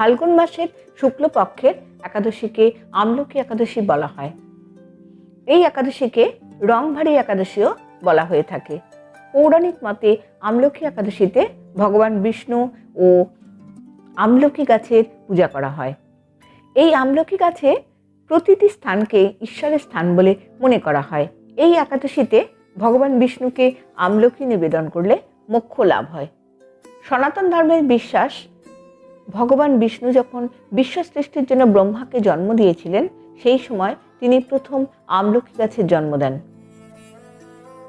ফাল্গুন মাসের শুক্লপক্ষের একাদশীকে আমলকি একাদশী বলা হয়। এই একাদশীকে রংভারী একাদশীও বলা হয়ে থাকে। পৌরাণিক মতে আমলকি একাদশীতে ভগবান বিষ্ণু ও আমলকি গাছের পূজা করা হয়। এই আমলকি গাছে প্রতিটি স্থানকে ঈশ্বরের স্থান বলে মনে করা হয়। এই একাদশীতে ভগবান বিষ্ণুকে আমলকি নিবেদন করলে মোক্ষ লাভ হয়। সনাতন ধর্মের বিশ্বাস ভগবান বিষ্ণু যখন বিশ্ব সৃষ্টির জন্য ব্রহ্মাকে জন্ম দিয়েছিলেন, সেই সময় তিনি প্রথম আমলকি গাছের জন্ম দেন।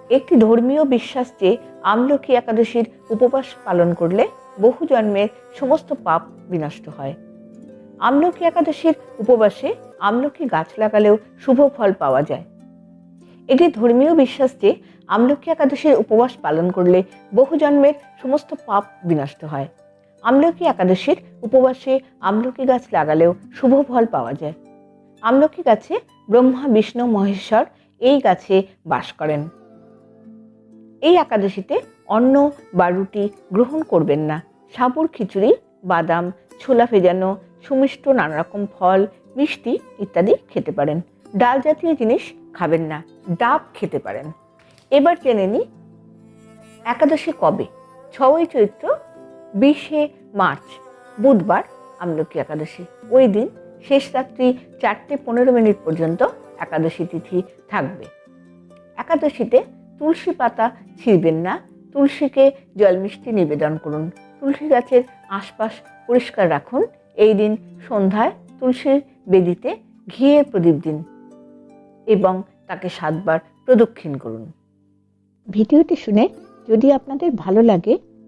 একটি ধর্মীয় বিশ্বাস যে আমলকি একাদশীর উপবাস পালন করলে বহু জন্মের সমস্ত পাপ বিনষ্ট হয়। আমলকি একাদশীর উপবাসে আমলকি গাছ লাগালেও শুভ ফল পাওয়া যায়। এটি ধর্মীয় বিশ্বাস যে আমলকি একাদশীর উপবাস পালন করলে বহু জন্মের সমস্ত পাপ বিনষ্ট হয়। আমলকি একাদশীর উপবাসে আমলকি গাছ লাগালেও শুভ ফল পাওয়া যায়। আমলকি গাছে ব্রহ্মা, বিষ্ণু, মহেশ্বর এই গাছে বাস করেন। এই একাদশীতে অন্ন বা রুটি গ্রহণ করবেন না। সাবুর খিচুড়ি, বাদাম, ছোলা ভেজানো, সুমিষ্ট নানা রকম ফল, মিষ্টি ইত্যাদি খেতে পারেন। ডাল জাতীয় জিনিস খাবেন না, ডাব খেতে পারেন। এবার জেনে নিই একাদশী কবে? ছয়ই চৈত্র বিশে মার্চ, বুধবার, আমলকি একাদশী। ওই দিন শেষ রাত্রি চারটে পনেরো মিনিট পর্যন্ত একাদশী তিথি থাকবে। একাদশীতে তুলসী পাতা ছিঁড়বেন না, তুলসীকে জল মিষ্টি নিবেদন করুন। তুলসী গাছের আশপাশ পরিষ্কার রাখুন। এই দিন সন্ধ্যায় তুলসীর বেদিতে ঘিয়ের প্রদীপ দিন এবং তাকে সাতবার প্রদক্ষিণ করুন। ভিডিওটি শুনে যদি আপনাদের ভালো লাগে